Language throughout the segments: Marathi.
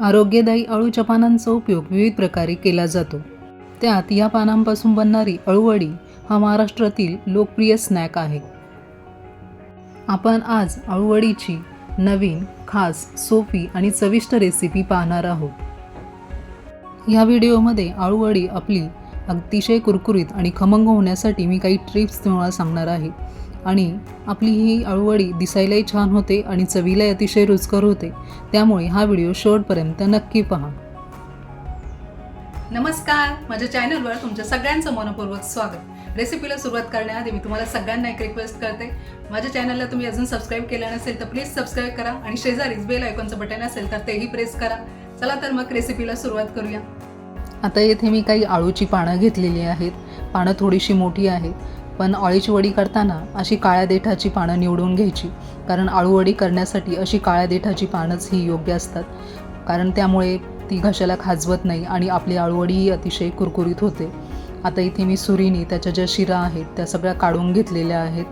आरोग्यदायी अळूच्या पानांचा उपयोग विविध प्रकारे केला जातो. त्यात या पानांपासून बनणारी अळूवडी हा महाराष्ट्रातील लोकप्रिय स्नॅक आहे. आपण आज अळूवडीची नवीन खास सोपी आणि चविष्ट रेसिपी पाहणार आहोत. या व्हिडिओमध्ये अळूवडी आपली अतिशय कुरकुरीत आणि खमंग होण्यासाठी मी काही ट्रिप्स तुम्हाला सांगणार आहे. आणि आपली ही अळूवडी दिसायलाही छान होते आणि चवीलाही अतिशय रुचकर होते. त्यामुळे हा व्हिडिओ शेवटपर्यंत नक्की पहा. नमस्कार. माझ्या चॅनलवर तुमच्या सगळ्यांचं मनपूर्वक स्वागत. रेसिपीला सुरुवात करण्याआधी मी तुम्हाला सगळ्यांना एक रिक्वेस्ट करते. माझ्या चॅनलला तुम्ही अजून सबस्क्राईब केलं नसेल तर प्लीज सबस्क्राईब करा आणि शेजारीच बेल आयकॉनचं बटन असेल तर तेही प्रेस करा. चला तर मग रेसिपीला सुरुवात करूया. आता येथे मी काही आळूची पानं घेतलेली आहेत. पानं थोडीशी मोठी आहेत. पण अळीची वडी करताना अशी काळ्या देठाची पानं निवडून घ्यायची. कारण आळूवडी करण्यासाठी अशी काळ्या देठाची पानंच ही योग्य असतात. कारण त्यामुळे ती घशाला खाजवत नाही आणि आपली आळूवडीही अतिशय कुरकुरीत होते. आता इथे मी सुरीने त्याच्या ज्या शिरा आहेत त्या सगळ्या काढून घेतलेल्या आहेत.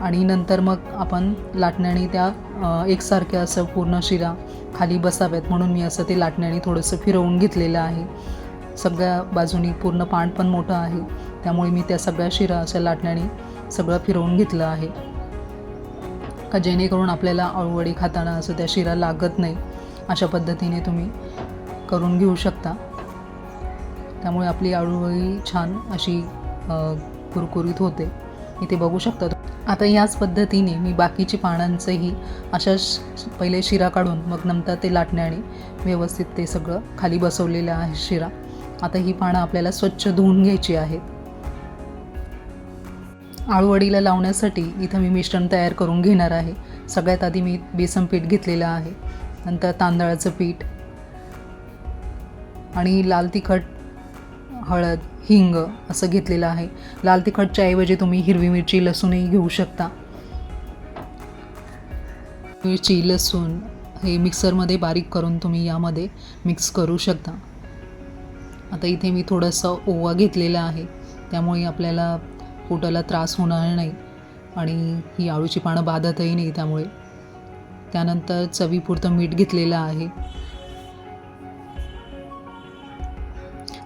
आणि नंतर मग आपण लाटण्याने त्या एकसारख्या असं पूर्ण शिरा खाली बसाव्यात. म्हणून मी असं ते लाटण्याने थोडंसं फिरवून घेतलेलं आहे. सगळ्या बाजूनी पूर्ण पान पण मोठं आहे. त्यामुळे मी त्या सगळ्या शिरा अशा लाटण्याने सगळं फिरवून घेतलं आहे. का जेणेकरून आपल्याला अळूवडी खाताना असं त्या शिरा लागत नाही अशा पद्धतीने तुम्ही करून घेऊ शकता. त्यामुळे आपली अळूवळी छान अशी कुरकुरीत होते. इथे बघू शकता आता याच पद्धतीने मी बाकीची पानांचंही अशा पहिले शिरा काढून मग नंतर ते लाटण्याने व्यवस्थित ते सगळं खाली बसवलेलं आहे शिरा. आता ही पानं आपल्याला स्वच्छ धुवून घ्यायची आहेत. आळूवडीला लावण्यासाठी इथं मी मिश्रण तयार करून घेणार आहे. सगळ्यात आधी मी बेसन पीठ घेतलेलं आहे. नंतर तांदळाचं पीठ आणि लाल तिखट हळद हिंग असं घेतलेलं आहे. लाल तिखटच्या ऐवजी तुम्ही हिरवी मिरची लसूणही घेऊ शकता. मिरची लसूण हे मिक्सरमध्ये बारीक करून तुम्ही यामध्ये मिक्स करू शकता. आता इथे मी थोडंसं ओवा घेतलेला आहे. त्यामुळे आपल्याला पोटाला त्रास होणार नाही आणि ही आळूची पानं बाधतही नाही त्यामुळे. त्यानंतर चवीपुरतं मीठ घेतलेलं आहे.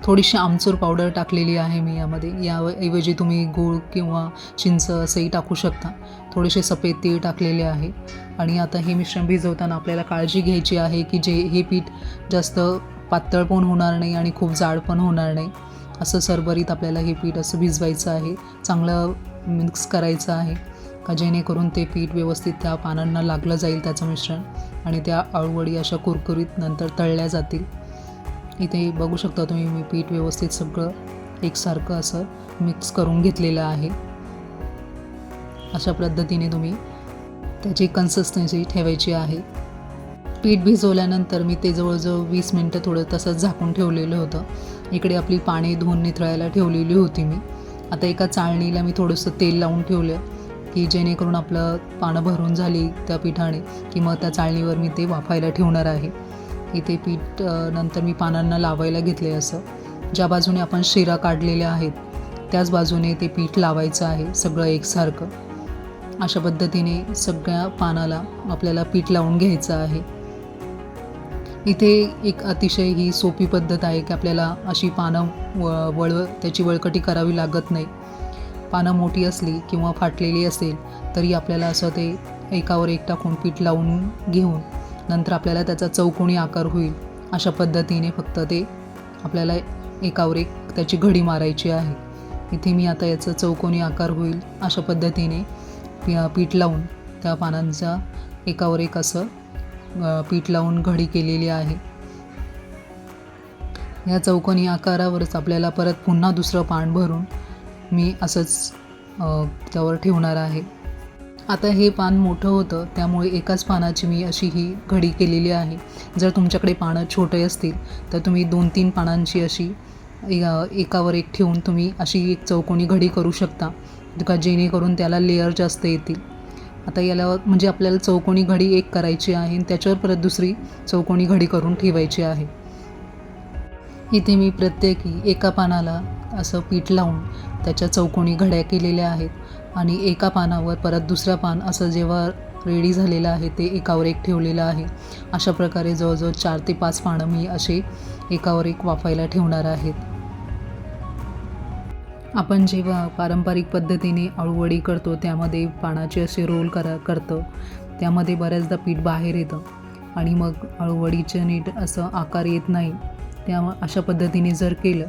थोडीशी आमचूर पावडर टाकलेली आहे मी यामध्ये. याऐवजी तुम्ही गूळ किंवा चिंच असंही टाकू शकता. थोडेसे सफेद तीळ टाकलेले आहे. आणि आता हे मिश्रण भिजवताना आपल्याला काळजी घ्यायची आहे की जे हे पीठ जास्त पातळ पण होणार नाही आणि खूप जाड पण होणार नाही. असं सरभरीत आपल्याला हे पीठ असं भिजवायचं आहे चांगलं मिक्स करायचं आहे का जेणेकरून ते पीठ व्यवस्थित त्या पानांना लागलं जाईल त्याचं मिश्रण आणि त्या आळूवडी अशा कुरकुरीत नंतर तळल्या जातील. इथे बघू शकता तुम्ही मी पीठ व्यवस्थित सगळं एकसारखं असं मिक्स करून घेतलेलं आहे. अशा पद्धतीने तुम्ही त्याची कन्सिस्टन्सी ठेवायची आहे. पीठ भिजवल्यानंतर मी ते जवळजवळ वीस मिनटं थोडं तसंच झाकून ठेवलेलं होतं. इकडे आपली पाणी धुवून निथळायला ठेवलेली होती मी. आता एका चाळणीला मी थोडंसं तेल लावून ठेवलं की जेणेकरून आपलं पानं भरून झाली त्या पिठाने की मग त्या चाळणीवर मी ते वाफायला ठेवणार आहे. इथे पीठ नंतर मी पानांना लावायला घेतले असं. ज्या बाजूने आपण शिरा काढलेल्या आहेत त्याच बाजूने ते पीठ लावायचं आहे सगळं एकसारखं. अशा पद्धतीने सगळ्या पानाला आपल्याला पीठ लावून घ्यायचं आहे. इथे एक अतिशय ही सोपी पद्धत आहे की आपल्याला अशी पानं व वळ त्याची वळकटी करावी लागत नाही. पानं मोठी असली किंवा फाटलेली असेल तरी आपल्याला असं ते एकावर एक टाकून पीठ लावून घेऊन नंतर आपल्याला त्याचा चौकोनी आकार होईल. अशा पद्धतीने फक्त ते आपल्याला एकावर एक त्याची घडी मारायची आहे. इथे मी आता याचं चौकोनी आकार होईल अशा पद्धतीने पीठ लावून त्या पानांचा एकावर एक असं पीठ लावून घडी केलेली आहे. या चौकोनी आकारावरच आपल्याला परत पुन्हा दुसरं पान भरून मी असंच त्यावर ठेवणार आहे. आता हे पान मोठं होतं त्यामुळे एकाच पानाची मी अशी ही घडी केलेली आहे. जर तुमच्याकडे पानं छोटे असतील तर तुम्ही दोन तीन पानांची अशी एकावर एक ठेवून तुम्ही अशी एक चौकोनी घडी करू शकता का जेणेकरून त्याला लेअर जास्त येतील. आता याला म्हणजे आपल्याला चौकोनी घडी एक करायची आहे आणि त्याच्यावर परत दुसरी चौकोनी घडी करून ठेवायची आहे. इथे मी प्रत्येकी एका पानाला असं पीठ लावून त्याच्या चौकोनी घड्या केलेल्या आहेत आणि एका पानावर परत दुसरं पान असं जेव्हा रेडी झालेलं आहे ते एकावर एक ठेवलेलं आहे. अशा प्रकारे जवळजवळ चार ते पाच पानं मी असे एकावर एक वाफायला ठेवणार आहेत. आपण जेव्हा पारंपरिक पद्धतीने अळूवडी करतो त्यामध्ये पानाचे असे रोल करा करतो. त्यामध्ये बऱ्याचदा पीठ बाहेर येतं आणि मग अळूवडीचं नीट असं आकार येत नाही. त्या अशा पद्धतीने जर केलं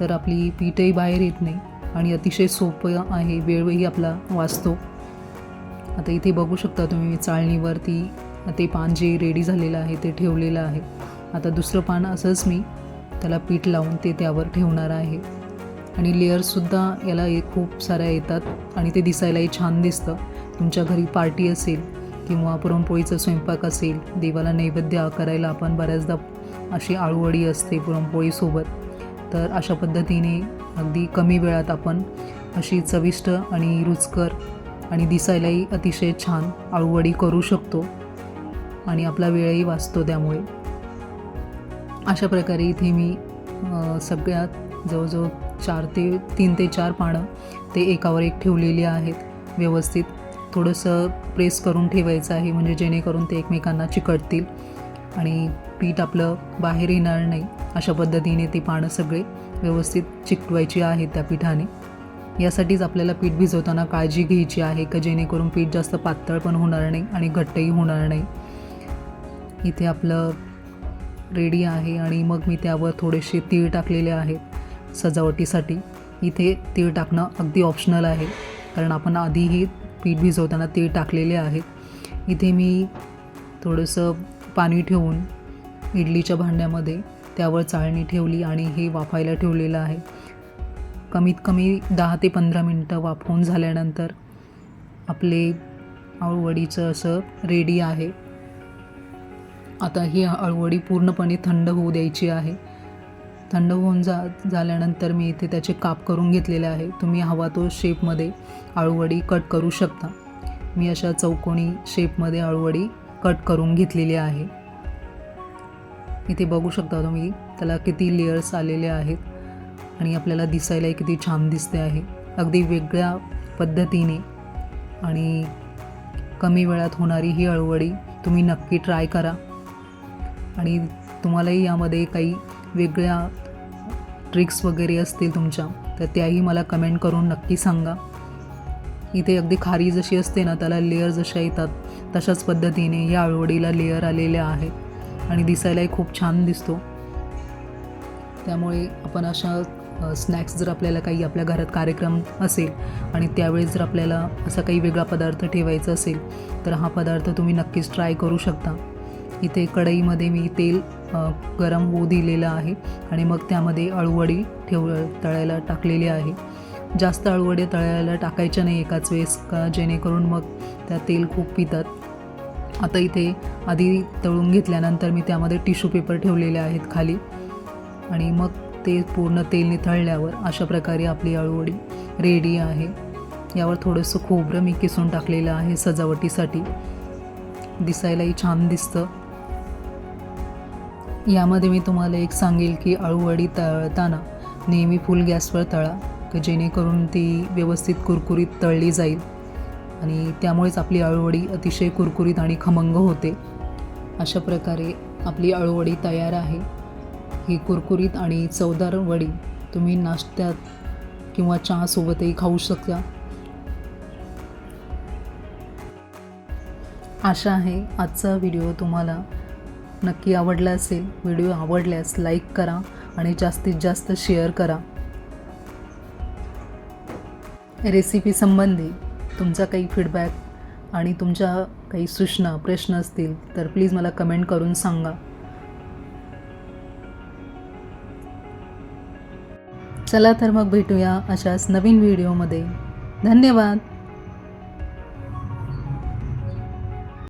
तर आपली पीठही बाहेर येत नाही आणि अतिशय सोपं आहे वेळही आपला वाचतो. आता इथे बघू शकता तुम्ही चाळणीवरती ते पान जे रेडी झालेलं आहे ते ठेवलेलं आहे. आता दुसरं पान असंच मी त्याला पीठ लावून ते त्यावर ठेवणार आहे. आणि लेअर्ससुद्धा याला एक खूप साऱ्या येतात आणि ते दिसायलाही छान दिसतं. तुमच्या घरी पार्टी असेल किंवा पुरणपोळीचा स्वयंपाक असेल देवाला नैवेद्य करायला आपण बऱ्याचदा अशी आळूवडी असते पुरणपोळीसोबत. तर अशा पद्धतीने अगदी कमी वेळात आपण अशी चविष्ट आणि रुचकर आणि दिसायलाही अतिशय छान आळूवडी करू शकतो आणि आपला वेळही वाचतो त्यामुळे. अशा प्रकारे इथे मी सगळ्यात जवळजवळ चार ते तीन ते चार पानं ते एकावर एक ठेवलेली आहेत. व्यवस्थित थोडंसं प्रेस करून ठेवायचं आहे म्हणजे जेणेकरून ते एकमेकांना चिकटतील आणि पीठ आपलं बाहेर येणार नाही अशा पद्धतीने ते पानं सगळे व्यवस्थित चिकटवायची आहेत त्या पिठाने. यासाठीच आपल्याला पीठ भिजवताना काळजी घ्यायची आहे का जेणेकरून पीठ जास्त पातळ पण होणार नाही आणि घट्टही होणार नाही. इथे आपलं रेडी आहे आणि मग मी त्यावर थोडेसे तीळ टाकलेले आहेत. सजावटीसाठी इथे तीळ टाकणं अगदी ऑप्शनल आहे. कारण आपण आधीही पीठ भिजवताना तीळ टाकलेले आहेत इथे मी थोडंसं पाणी ठेवून इडलीच्या भांड्यामध्ये त्यावर चाळणी ठेवली आणि हे वाफायला ठेवलेलं आहे. कमीत कमी दहा ते पंधरा मिनटं वाफवून झाल्यानंतर आपले अळूवडीचं असं रेडी आहे. आता ही अळूवडी पूर्णपणे थंड होऊ द्यायची आहे. थंड होऊन जा झाल्यानंतर मी इथे त्याचे काप करून घेतलेले आहे. तुम्ही हवा तो शेपमध्ये अळूवडी कट करू शकता. मी अशा चौकोनी शेपमध्ये अळूवडी कट करून घेतलेली आहे. इथे बघू शकता तुम्ही त्याला किती लेयर्स आलेले आहेत आणि आपल्याला दिसायलाही किती छान दिसते आहे. अगदी वेगळ्या पद्धतीने आणि कमी वेळात होणारी ही अळवडी तुम्ही नक्की ट्राय करा. आणि तुम्हालाही यामध्ये काही वेगळ्या ट्रिक्स वगैरे असतील तुमच्या तर त्याही मला कमेंट करून नक्की सांगा. इथे अगदी खारी जशी असते ना त्याला लेअर जशा येतात तशाच पद्धतीने या आळवडीला लेअर आलेल्या आहेत. आणि दिसायलाही खूप छान दिसतो. त्यामुळे आपण अशा स्नॅक्स जर आपल्याला काही आपल्या घरात कार्यक्रम असेल आणि त्यावेळेस जर आपल्याला असा काही वेगळा पदार्थ ठेवायचा असेल तर हा पदार्थ तुम्ही नक्कीच ट्राय करू शकता. इथे कढईमध्ये मी तेल गरम होऊ दिलेलं आहे आणि मग त्यामध्ये अळूवडी ठेव तळायला टाकलेली आहे. जास्त अळूवडे तळायला टाकायच्या नाही एकाच वेळेस का? जेणेकरून मग त्या तेल खूप पितात. आता इथे आधी तळून घेतल्यानंतर मी त्यामध्ये टिश्यू पेपर ठेवलेले आहेत खाली. आणि मग ते पूर्ण तेल निथळल्यावर अशा प्रकारे आपली अळूवडी रेडी आहे. यावर थोडंसं खोबरं मी किसून टाकलेलं आहे सजावटीसाठी. दिसायलाही छान दिसतं. यामध्ये मी तुम्हाला एक सांगेल की अळूवडी तळताना नेहमी फुल गॅसवर तळा की जेणेकरून ती व्यवस्थित कुरकुरीत तळली जाईल. आणि त्यामुळेच आपली अळूवडी अतिशय कुरकुरीत आणि खमंग होते. अशा प्रकारे आपली अळूवडी तयार आहे. ही कुरकुरीत आणि चवदार वडी तुम्ही नाश्त्यात किंवा चहासोबतही खाऊ शकता. आशा आहे आजचा व्हिडिओ तुम्हाला नक्की आवडला असेल व्हिडिओ आवडल्यास लाईक करा आणि जास्तीत जास्त शेअर करा. रेसिपी संबंधी तुमचा काही फीडबॅक आणि तुमच्या काही सूचना प्रश्न असतील तर प्लीज मला कमेंट करून सांगा. चला तर मग भेटूया अशाच नवीन व्हिडिओमध्ये धन्यवाद!